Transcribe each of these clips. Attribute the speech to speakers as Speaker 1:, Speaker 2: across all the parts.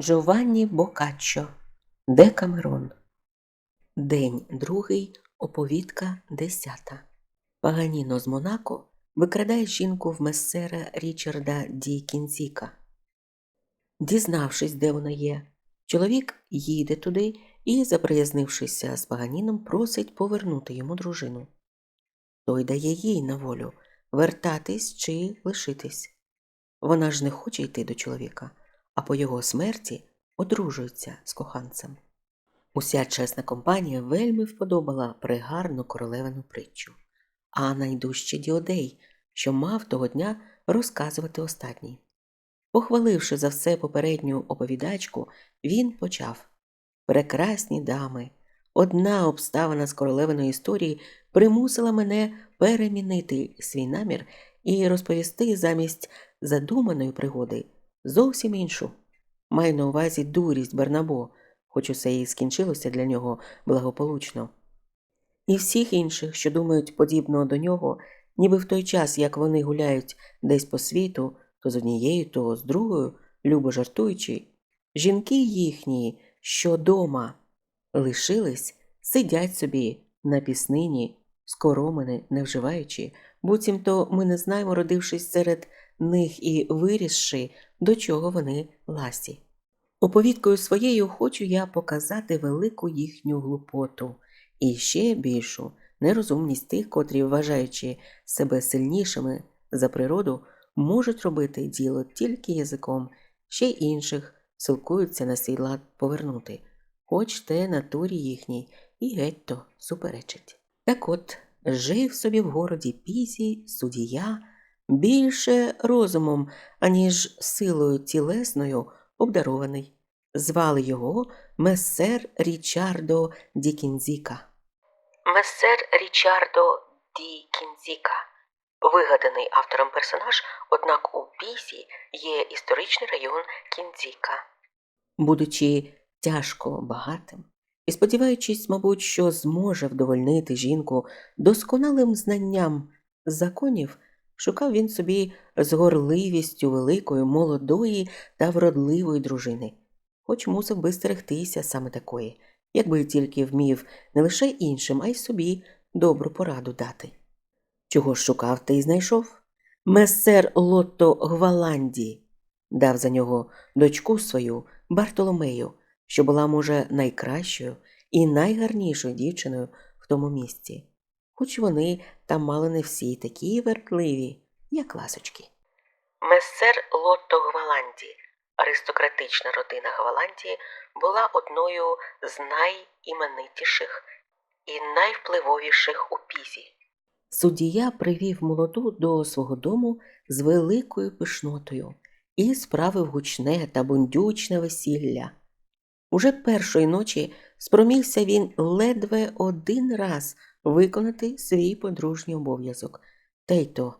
Speaker 1: Джованні Бокаччо Декамерон День другий, оповідка десята. Паганіно з Монако викрадає жінку в мессера Річарда Ді Кінзіка. Дізнавшись, де вона є, чоловік їде туди і, заприязнившися з Паганіном, просить повернути йому дружину. Той дає їй на волю вертатись чи лишитись. Вона ж не хоче йти до чоловіка, а по його смерті одружується з коханцем. Уся чесна компанія вельми вподобала пригарну королевину притчу, а найдужче Діодей, що мав того дня розказувати остатній. Похваливши за все попередню оповідачку, він почав Прекрасні дами, одна обставина з королевиної історії примусила мене перемінити свій намір і розповісти замість задуманої пригоди зовсім іншу. Маю на увазі дурість Бернабо, хоч усе і скінчилося для нього благополучно. І всіх інших, що думають подібно до нього, ніби в той час, як вони гуляють десь по світу, то з однією, то з другою, любо жартуючи, жінки їхні, що дома лишились, сидять собі на піснині, скоромини не вживаючи, буцімто ми не знаємо, родившись серед них і вирісши, до чого вони ласі. Оповідкою своєю хочу я показати велику їхню глупоту і ще більшу нерозумність тих, котрі, вважаючи себе сильнішими за природу, можуть робити діло тільки язиком, ще й інших силкуються на свій лад повернути, хоч те натурі їхній і геть то суперечить. Так от, жив собі в городі Пізі судія більше розумом, аніж силою тілесною обдарований. Звали його месер Річардо Ді Кінзіка. Месер Річардо Ді Кінзіка. Вигаданий автором персонаж, однак у Пісі є історичний район Кінзіка. Будучи тяжко багатим і сподіваючись, мабуть, що зможе вдовольнити жінку досконалим знанням законів, шукав він собі з горливістю великої, молодої та вродливої дружини, хоч мусив би стерегтися саме такої, якби тільки вмів не лише іншим, а й собі добру пораду дати. Чого ж шукав, ти й знайшов? Месер Лотто Гваланді дав за нього дочку свою Бартоломею, що була, може, найкращою і найгарнішою дівчиною в тому місці, хоч вони там мали не всі такі вертливі, як ласочки. Месер Лотто Гваланді, аристократична родина Гваландії, була одною з найіменитіших і найвпливовіших у пізі. Суддія привів молоду до свого дому з великою пишнотою і справив гучне та бундючне весілля. Уже першої ночі спромігся він ледве один раз виконати свій подружній обов'язок, та й то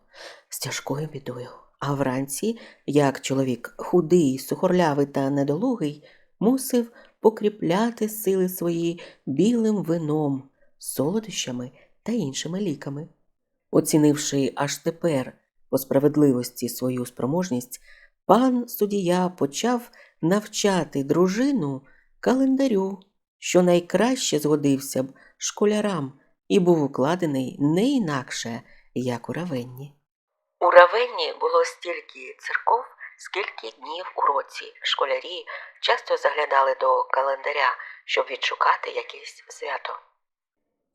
Speaker 1: з тяжкою бідою. А вранці, як чоловік худий, сухорлявий та недолугий, мусив покріпляти сили свої білим вином, солодощами та іншими ліками. Оцінивши аж тепер по справедливості свою спроможність, пан суддія почав навчати дружину календарю, що найкраще згодився б школярам і був укладений не інакше, як у равенні. У равенні було стільки церков, скільки днів у році. Школярі часто заглядали до календаря, щоб відшукати якесь свято.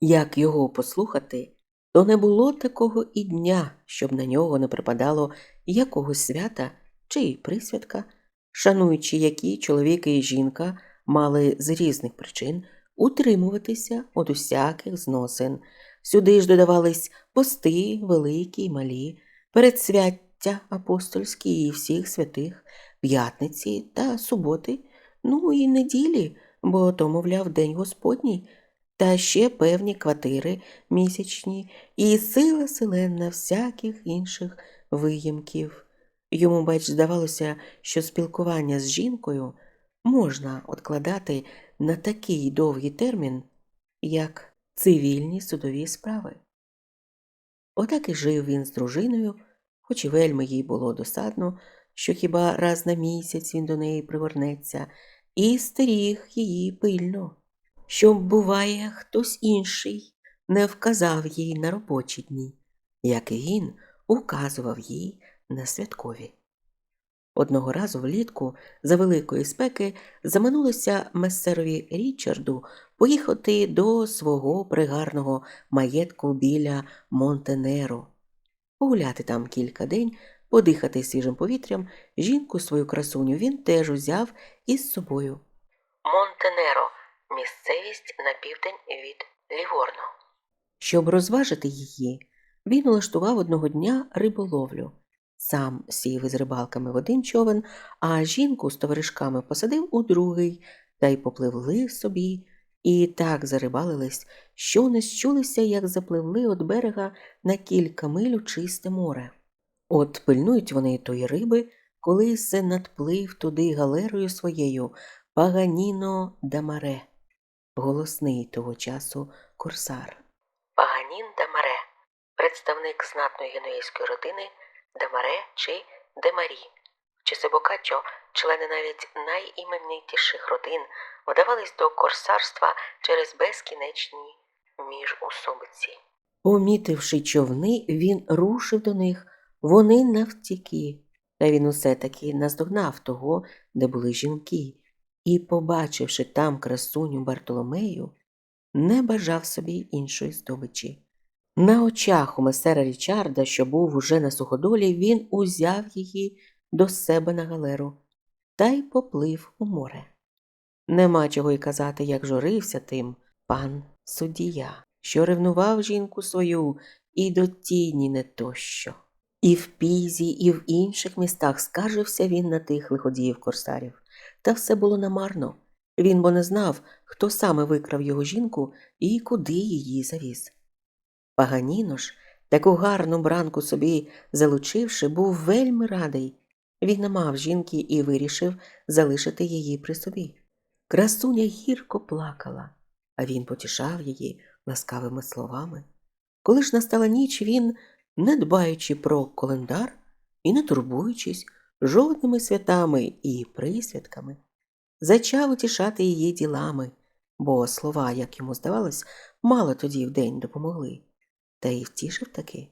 Speaker 1: Як його послухати, то не було такого і дня, щоб на нього не припадало якогось свята чи присвятка, шануючи які чоловіки і жінка мали з різних причин утримуватися від усяких зносин. Сюди ж додавались пости, великі й малі, передсвяття апостольські і всіх святих, п'ятниці та суботи, ну і неділі, бо то, мовляв, День Господній, та ще певні квартири місячні і сила селенна всяких інших виїмків. Йому, бач, здавалося, що спілкування з жінкою можна откладати на такий довгий термін, як цивільні судові справи. Отак і жив він з дружиною, хоч і вельми їй було досадно, що хіба раз на місяць він до неї привернеться, і стеріг її пильно, щоб, буває, хтось інший не вказав їй на робочі дні, як і він указував їй на святкові. Одного разу влітку, за великої спеки, заманулося месерові Річарду поїхати до свого пригарного маєтку біля Монтенеро, погуляти там кілька день, подихати свіжим повітрям, жінку свою красуню він теж узяв із собою. Монтенеро місцевість на південь від Ліворно. Щоб розважити її, він улаштував одного дня риболовлю. Сам сів із рибалками в один човен, а жінку з товаришками посадив у другий, та й попливли собі, і так зарибалились, що не щулися, як запливли від берега на кілька миль у чисте море. От пильнують вони тої риби, коли се надплив туди галерою своєю Паганіно да Маре, голосний того часу корсар. Паганін да Маре, представник знатної генуїзької родини Демаре чи Демарі. В Чисибокаччо члени навіть найіменитіших родин вдавались до корсарства через безкінечні міжусобиці. Помітивши човни, він рушив до них, вони навтіки, та він усе таки наздогнав того, де були жінки, і, побачивши там красуню Бартоломею, не бажав собі іншої здобичі. На очах у месера Річарда, що був уже на суходолі, він узяв її до себе на галеру та й поплив у море. Нема чого й казати, як жорився тим пан суддія, що ревнував жінку свою і до тіні не тощо. І в Пізі, і в інших містах скаржився він на тих лиходіїв корсарів. Та все було намарно. Він бо не знав, хто саме викрав його жінку і куди її завіз. Паганіно ж, таку гарну бранку собі залучивши, був вельми радий. Він не мав жінки і вирішив залишити її при собі. Красуня гірко плакала, а він потішав її ласкавими словами. Коли ж настала ніч, він, не дбаючи про календар і не турбуючись жодними святами і присвятками, зачав утішати її ділами, бо слова, як йому здавалось, мало тоді в день допомогли. Та й втішив таки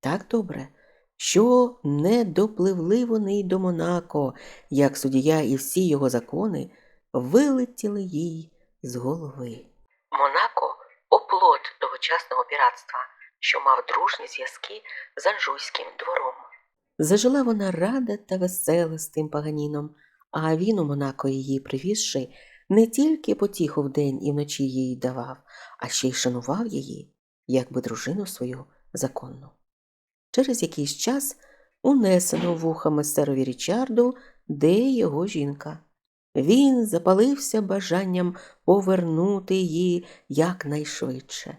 Speaker 1: так добре, що не допливли вони й до Монако, як суддя і всі його закони вилетіли їй з голови. Монако оплот тогочасного піратства, що мав дружні зв'язки з Анжуйським двором. Зажила вона рада та весела з тим паганіном, а він у Монако її привізши, не тільки потіху вдень і вночі їй давав, а ще й шанував її якби дружину свою законну. Через якийсь час унесено вуха месерові Річарду, де його жінка. Він запалився бажанням повернути її якнайшвидше.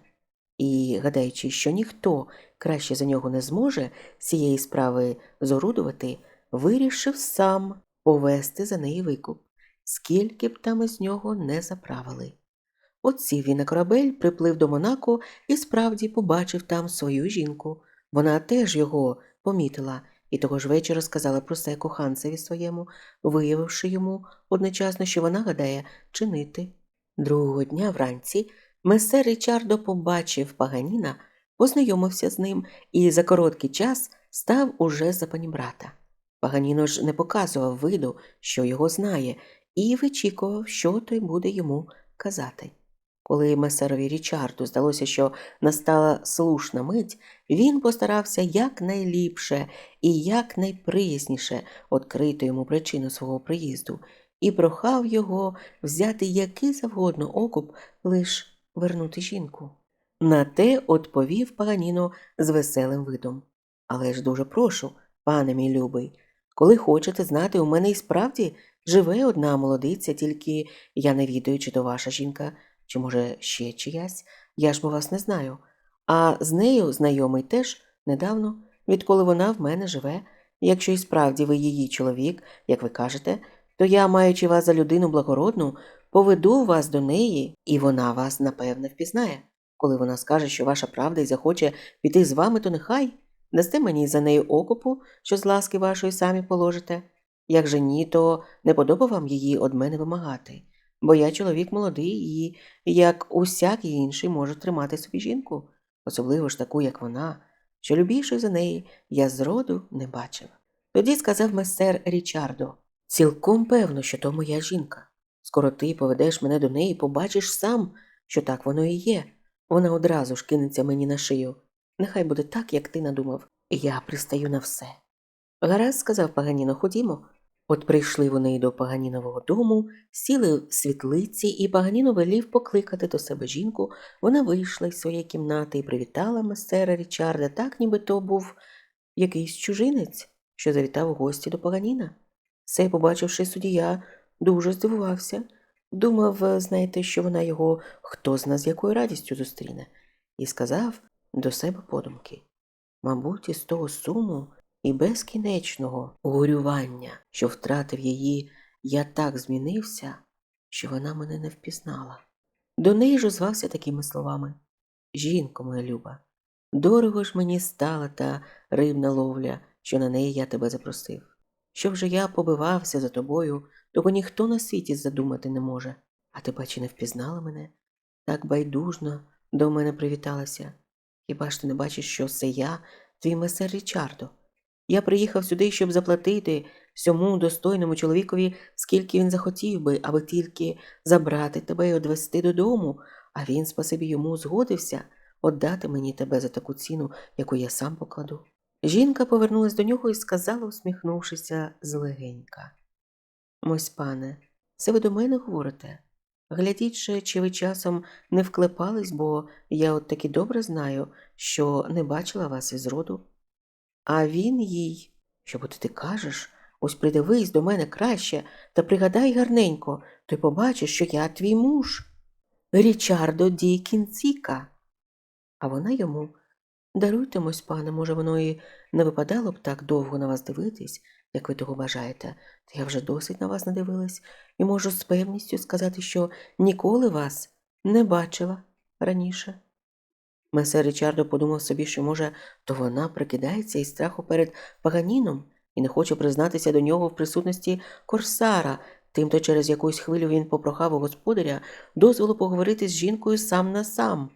Speaker 1: І, гадаючи, що ніхто краще за нього не зможе цієї справи зорудувати, вирішив сам повести за неї викуп, скільки б там із нього не заправили. От він на корабель, приплив до Монако і справді побачив там свою жінку. Вона теж його помітила і того ж вечора сказала про це коханцеві своєму, виявивши йому одночасно, що вона гадає чинити. Другого дня вранці месер Річардо побачив паганіна, познайомився з ним і за короткий час став уже за панібрата. Паганіно ж не показував виду, що його знає, і вичікував, що той буде йому казати. Коли месерові Річарду здалося, що настала слушна мить, він постарався якнайліпше і якнайприязніше відкрити йому причину свого приїзду і прохав його взяти який завгодно окуп, лиш вернути жінку. На те відповів Паганіно з веселим видом. Але ж дуже прошу, пане мій любий, коли хочете знати, у мене і справді живе одна молодиця, тільки я не відаю, чи то ваша жінка. Чи, може, ще чиясь? Я ж бо вас не знаю. А з нею знайомий теж недавно, відколи вона в мене живе. Якщо і справді ви її чоловік, як ви кажете, то я, маючи вас за людину благородну, поведу вас до неї, і вона вас, напевне, впізнає. Коли вона скаже, що ваша правда і захоче піти з вами, то нехай. Дасте мені за нею окупу, що з ласки вашої самі положите? Як же ні, то не подоба вам її од мене вимагати, бо я чоловік молодий і, як усякий інший, можу тримати собі жінку, особливо ж таку, як вона, що любішої за неї я зроду не бачив. Тоді сказав месер Річардо, цілком певно, що то моя жінка. Скоро ти поведеш мене до неї побачиш сам, що так воно і є. Вона одразу ж кинеться мені на шию. Нехай буде так, як ти надумав, і я пристаю на все. Гаразд, сказав Паганіно, ходімо. От прийшли вони до Паганінового дому, сіли в світлиці, і Паганіно велів покликати до себе жінку. Вона вийшла із своєї кімнати і привітала месера Річарда, так ніби то був якийсь чужинець, що завітав у гості до Паганіна. Це, побачивши суддя, дуже здивувався. Думав, знаєте, що вона його хто зна з якою радістю зустріне, і сказав до себе подумки мабуть, із того суму і безкінечного горювання, що втратив її, я так змінився, що вона мене не впізнала. До неї ж озвався такими словами Жінко моя люба, дорого ж мені стала та рибна ловля, що на неї я тебе запросив. Що вже я побивався за тобою, того ніхто на світі задумати не може. А ти, бачи, не впізнала мене? Так байдужно до мене привіталася. Хіба ж ти не бачиш, що це я, твій месер Річардо? Я приїхав сюди, щоб заплатити всьому достойному чоловікові, скільки він захотів би, аби тільки забрати тебе і одвести додому, а він, спасибі йому, згодився отдати мені тебе за таку ціну, яку я сам покладу. Жінка повернулась до нього і сказала, усміхнувшися злегенька. Мось пане, це ви до мене говорите? Глядіть же, чи ви часом не вклепались, бо я от таки добре знаю, що не бачила вас із роду. А він їй, що бо ти кажеш, ось придивись до мене краще та пригадай гарненько, то й побачиш, що я твій муж. Річардо Ді Кінціка. А вона йому даруйте, мось пане, може, воно і не випадало б так довго на вас дивитись, як ви того бажаєте, та я вже досить на вас надивилась і можу з певністю сказати, що ніколи вас не бачила раніше. Месер Річардо подумав собі, що, може, то вона прикидається із страху перед Паганіном і не хоче признатися до нього в присутності Корсара, тимто через якусь хвилю він попрохав у господаря дозволу поговорити з жінкою сам на сам.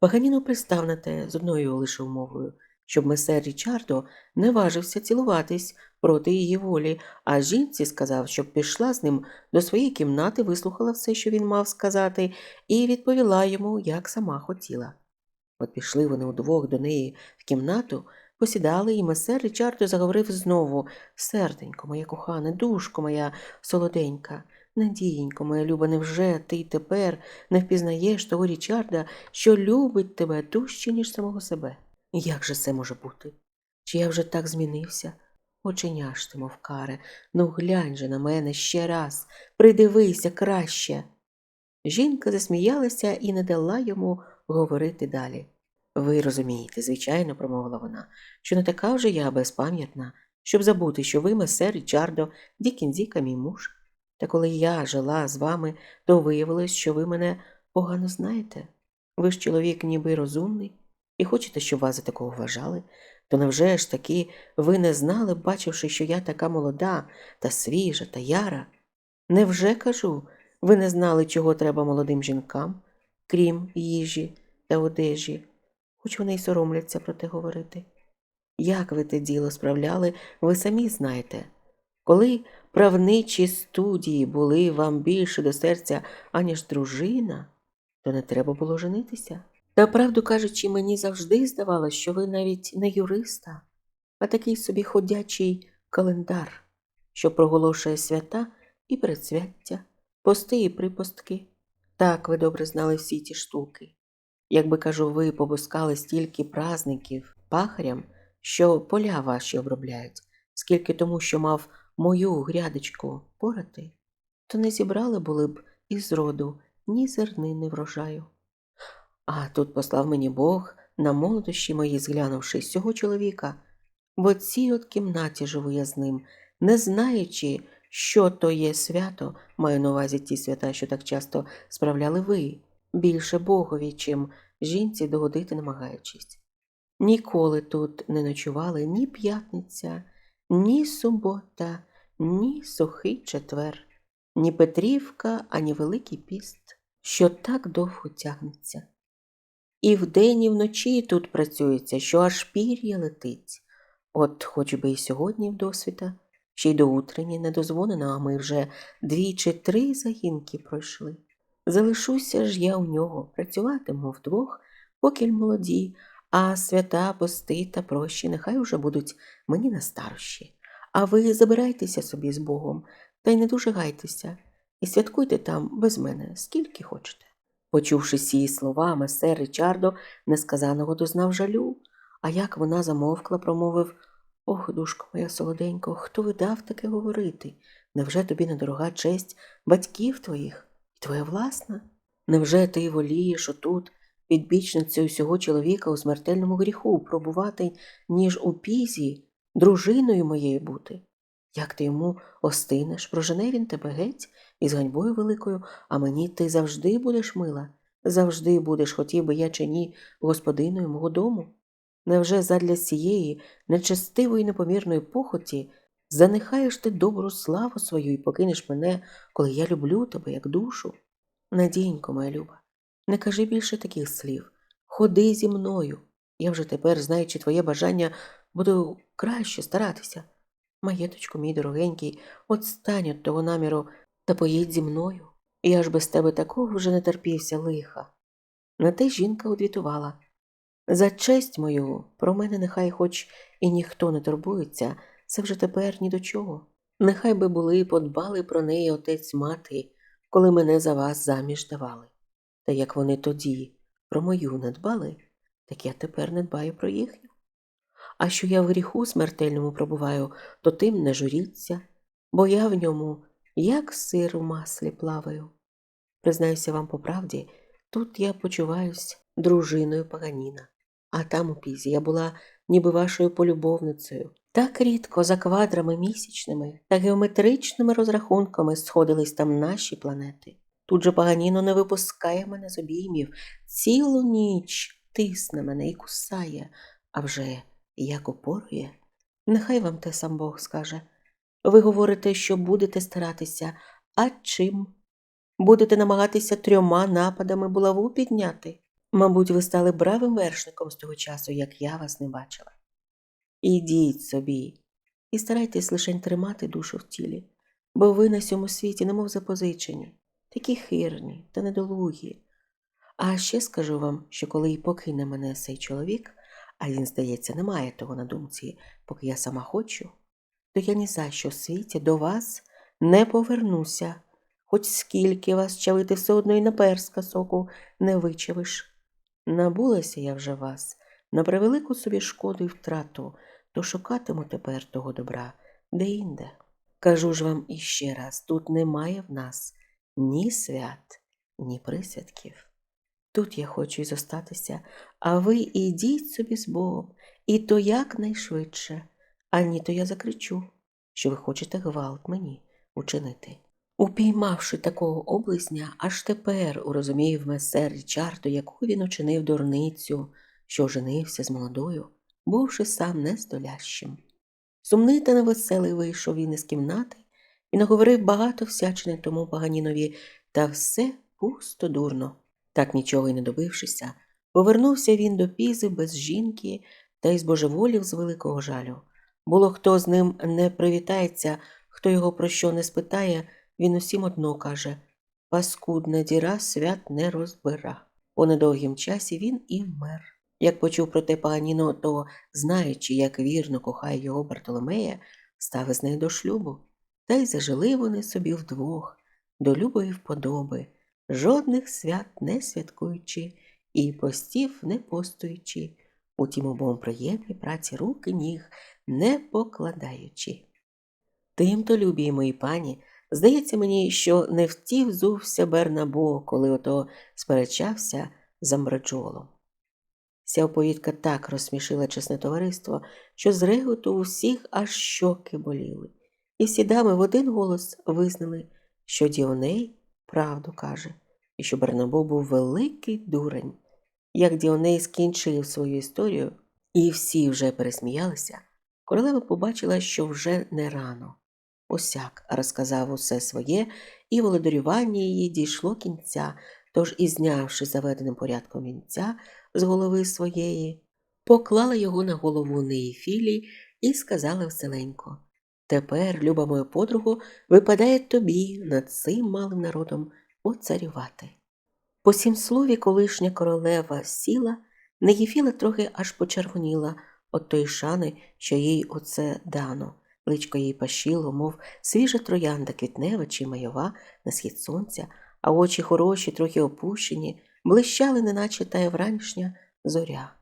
Speaker 1: Паганіно пристав на те з одною лише умовою, щоб месер Річардо не важився цілуватись проти її волі, а жінці сказав, щоб пішла з ним до своєї кімнати, вислухала все, що він мав сказати, і відповіла йому, як сама хотіла. От пішли вони удвох до неї в кімнату, посідали, і месер Річардо заговорив знову Серденько, моя кохана, душко моя солоденька, надієнько, моя люба, невже ти тепер не впізнаєш того Річарда, що любить тебе дужче, ніж самого себе? Як же це може бути? Чи я вже так змінився? Оченяш ти, мов каре, ну глянь же на мене ще раз, придивися краще. Жінка засміялася і не дала йому говорити далі. Ви розумієте, звичайно, промовила вона, що не така вже я безпам'ятна, щоб забути, що ви, месер Річардо, Дікінзіка, мій муж. Та коли я жила з вами, то виявилось, що ви мене погано знаєте. Ви ж чоловік ніби розумний, і хочете, щоб вас за такого вважали, то невже ж таки ви не знали, бачивши, що я така молода та свіжа та яра? Невже кажу, ви не знали, чого треба молодим жінкам, крім їжі та одежі, хоч вони й соромляться про те говорити. Як ви те діло справляли, ви самі знаєте. Коли правничі студії були вам більше до серця, аніж дружина, то не треба було женитися. Та, правду кажучи, мені завжди здавалося, що ви навіть не юриста, а такий собі ходячий календар, що проголошує свята і предсвяття, пости і припостки. Так ви добре знали всі ті штуки. Якби кажу, ви побускали стільки празників пахарям, що поля ваші обробляють, скільки тому, що мав мою грядочку порати, то не зібрали були б із роду ні зернини врожаю. А тут послав мені Бог на молодощі мої, зглянувши цього чоловіка. В оцій от кімнаті живу я з ним, не знаючи, що то є свято, маю на увазі ті свята, що так часто справляли ви, більше Богові, чим жінці догодити намагаючись. Ніколи тут не ночували ні п'ятниця, ні субота, ні сухий четвер, ні Петрівка, ані Великий піст, що так довго тягнеться. І вдень, і вночі тут працюється, що аж пір'я летить. От хоч би і сьогодні вдосвіта, ще й до утрені не дозволено, а ми вже дві чи три загінки пройшли. Залишуся ж я у нього, працюватиму вдвох, поки молоді, а свята, пости та прощі нехай уже будуть мені на старощі. А ви забирайтеся собі з Богом, та й не дуже гайтеся, і святкуйте там без мене, скільки хочете. Почувши ці слова, месер Ричардо несказаного дознав жалю, а як вона замовкла, промовив Ох, душко моя солоденько, хто видав таке говорити? Невже тобі недорога честь батьків твоїх і твоя власна? Невже ти волієш отут, підбічницею всього чоловіка у смертельному гріху, пробувати, ніж у пізі, дружиною моєю бути? Як ти йому остинеш, прожене він тебе геть із ганьбою великою, а мені ти завжди будеш мила, завжди будеш, хотів би я чи ні, господиною мого дому. Невже задля цієї нечестивої непомірної похоті занехаєш ти добру славу свою і покинеш мене, коли я люблю тебе, як душу? Надійнько, моя люба, не кажи більше таких слів. Ходи зі мною. Я вже тепер, знаючи твоє бажання, буду краще старатися. Маєточку, мій дорогенький, отстань від того наміру та поїдь зі мною. Я ж без тебе такого вже не терпівся лиха. На те жінка одвітувала. За честь мою, про мене нехай хоч і ніхто не турбується, це вже тепер ні до чого. Нехай би були подбали про неї отець мати, коли мене за вас заміж давали. Та як вони тоді про мою не дбали, так я тепер не дбаю про їхню. А що я в гріху смертельному пробуваю, то тим не журіться, бо я в ньому, як сир у маслі плаваю. Признаюся вам по правді, тут я почуваюсь дружиною Паганіна, а там у пізі я була ніби вашою полюбовницею. Так рідко за квадрами місячними та геометричними розрахунками сходились там наші планети. Тут же Паганіно не випускає мене з обіймів, цілу ніч тисне мене і кусає, а вже як опорує. Нехай вам те сам Бог скаже. Ви говорите, що будете старатися, а чим? Будете намагатися трьома нападами булаву підняти? Мабуть, ви стали бравим вершником з того часу, як я вас не бачила. Ідіть собі і старайтесь лише тримати душу в тілі, бо ви на цьому світі, немов запозичені, такі хирні та недолугі. А ще скажу вам, що коли й покине мене цей чоловік, а він, здається, не має того на думці, поки я сама хочу, то я ні за що в світі до вас не повернуся, хоч скільки вас чавити все одно і на перска соку не вичавиш. Набулася я вже вас на превелику собі шкоду і втрату, то шукатиму тепер того добра де-інде. Кажу ж вам іще раз, тут немає в нас ні свят, ні присвятків. Тут я хочу й зостатися, а ви ідіть собі з Богом, і то якнайшвидше, а ні, то я закричу, що ви хочете гвалт мені учинити. Упіймавши такого облизня, аж тепер урозумів месер Річардо, яку він учинив дурницю, що женився з молодою, бувши сам нездолящим. Сумний та невеселий вийшов він із кімнати і наговорив багато всячини тому Паганінові, та все пусто дурно. Так нічого й не добившися, повернувся він до пізи без жінки та й збожеволів з великого жалю. Було хто з ним не привітається, хто його про що не спитає, він усім одно каже Паскудна діра свят не розбира. По недовгім часі він і вмер. Як почув про те Паганіно, то, знаючи, як вірно кохає його Бартоломея, став із нею до шлюбу. Та й зажили вони собі вдвох, до любої вподоби, жодних свят не святкуючи і постів не постуючи, утім обом приємні праці руки ніг не покладаючи. Тимто, любі мої пані, здається мені, що не втів зувся Бернабо, коли ото сперечався з Амбраджолом. Ця оповідка так розсмішила чесне товариство, що з реготу у всіх аж щоки боліли, і всі дами в один голос визнали, що Діоней правду каже, і що Бернабо був великий дурень. Як Діоней скінчив свою історію, і всі вже пересміялися, королева побачила, що вже не рано. Осяк розказав усе своє, і володарювання її дійшло кінця, тож, і знявши заведеним порядком вінця з голови своєї, поклала його на голову Неїфілі і сказала веселенько Тепер, люба моя подругу, випадає тобі над цим малим народом оцарювати. По сім слові колишня королева сіла, Неєфіла трохи аж почервоніла от тої шани, що їй оце дано. Личко їй пашіло, мов свіжа троянда квітнева чи майова на схід сонця, а очі хороші, трохи опущені, блищали, неначе тая вранішня зоря.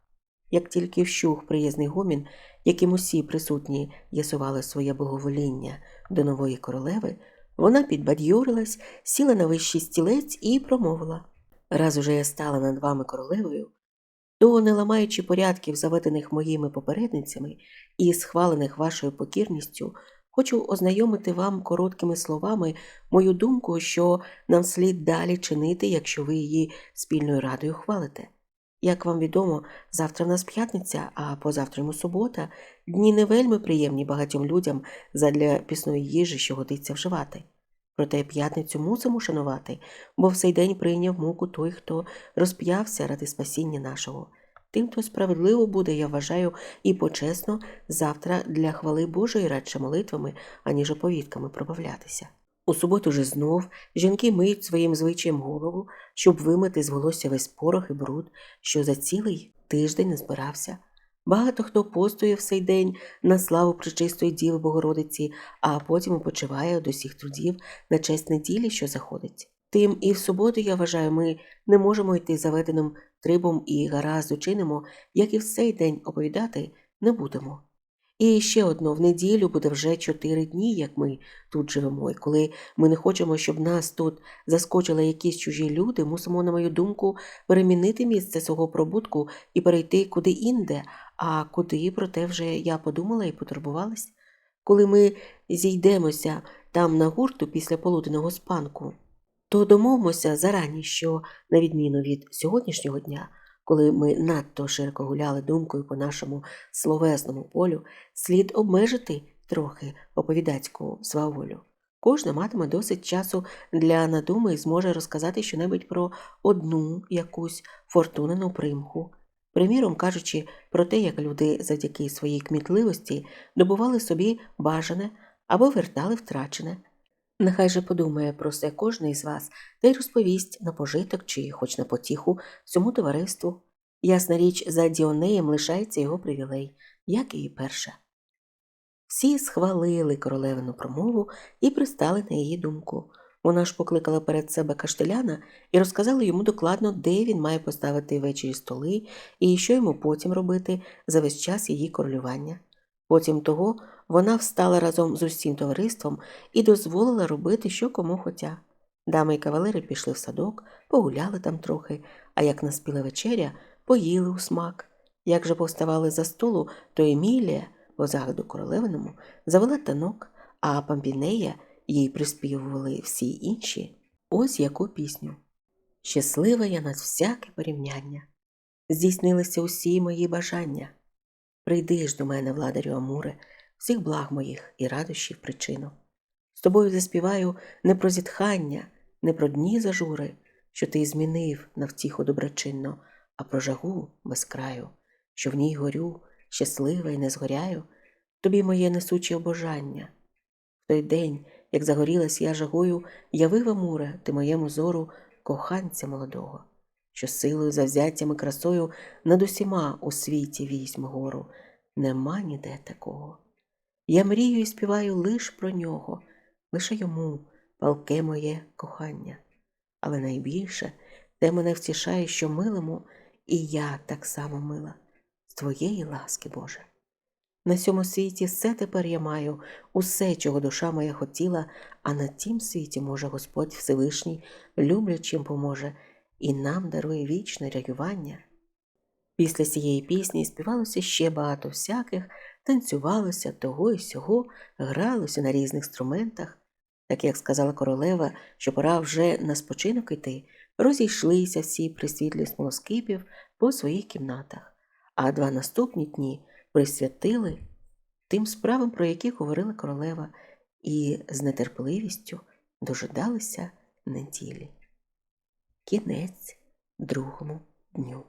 Speaker 1: Як тільки вщух приязний гомін, яким усі присутні ясували своє благовоління до нової королеви, вона підбадьорилась, сіла на вищий стілець і промовила Раз уже я стала над вами королевою, то, не ламаючи порядків, заведених моїми попередницями і схвалених вашою покірністю, хочу ознайомити вам короткими словами мою думку, що нам слід далі чинити, якщо ви її спільною радою хвалите. Як вам відомо, завтра в нас п'ятниця, а позавтра йому субота, дні не вельми приємні багатьом людям задля пісної їжі, що годиться вживати. Проте п'ятницю мусимо шанувати, бо в цей день прийняв муку той, хто розп'явся ради спасіння нашого. Тим, то справедливо буде, я вважаю, і почесно завтра для хвали Божої радше молитвами, аніж оповідками пробавлятися. У суботу же знов жінки миють своїм звичаєм голову, щоб вимити з волосся весь порох і бруд, що за цілий тиждень не збирався. Багато хто постує в цей день на славу причистої Діви Богородиці, а потім почиває до всіх трудів на честь неділі, що заходить. Тим і в суботу, я вважаю, ми не можемо йти заведеним трибом і гаразд учинимо, як і в цей день оповідати не будемо. І ще одно в неділю буде вже чотири дні, як ми тут живемо, і коли ми не хочемо, щоб нас тут заскочили якісь чужі люди, мусимо, на мою думку, перемінити місце свого пробутку і перейти куди інде, а куди, проте вже я подумала і потурбувалась. Коли ми зійдемося там на гурту після полуденного спанку, то домовимося зарані, що, на відміну від сьогоднішнього дня, коли ми надто широко гуляли думкою по нашому словесному полю, слід обмежити трохи оповідацьку сваволю. Кожна матиме досить часу для надуми і зможе розказати щонебудь про одну якусь фортунену примху. Приміром кажучи про те, як люди завдяки своїй кмітливості добували собі бажане або вертали втрачене. Нехай же подумає про це кожен із вас та й розповість на пожиток чи хоч на потіху всьому товариству. Ясна річ, за Діонеєм лишається його привілей, як і перша. Всі схвалили королевину промову і пристали на її думку. Вона ж покликала перед себе каштеляна і розказала йому докладно, де він має поставити ввечері столи і що йому потім робити за весь час її королювання. Потім того вона встала разом з усім товариством і дозволила робити, що кому хотя. Дами й кавалери пішли в садок, погуляли там трохи, а як наспіла вечеря, поїли у смак. Як же повставали за столу, то Емілія, по загаду королевиному, завела танок, а Пампінея їй приспівували всі інші. Ось яку пісню. Щаслива я над всяке порівняння. Здійснилися усі мої бажання. Прийди ж до мене, владарю Амуре, всіх благ моїх і радощів причину. З тобою заспіваю не про зітхання, не про дні зажури, що ти змінив на втіху доброчинно, а про жагу без краю, що в ній горю, щаслива і не згоряю, тобі моє несуче обожання. В той день, як загорілась я жагою, явив Амуре, ти моєму зору коханця молодого, що силою, завзяттям і красою над усіма у світі візьм гору, нема ніде такого. Я мрію і співаю лиш про нього, лише йому палке моє кохання. Але найбільше те мене втішає, що милому, і я так само мила, з твоєї ласки, Боже. На цьому світі все тепер я маю, усе, чого душа моя хотіла, а на тім світі, може, Господь Всевишній, люблячим поможе, і нам дарує вічне рятування. Після цієї пісні співалося ще багато всяких, танцювалося того і сього, гралося на різних інструментах. Так як сказала королева, що пора вже на спочинок іти, розійшлися всі при світлі смолоскипів по своїх кімнатах, а два наступні дні присвятили тим справам, про які говорила королева, і з нетерпеливістю дожидалися неділі. Кінець другому дню.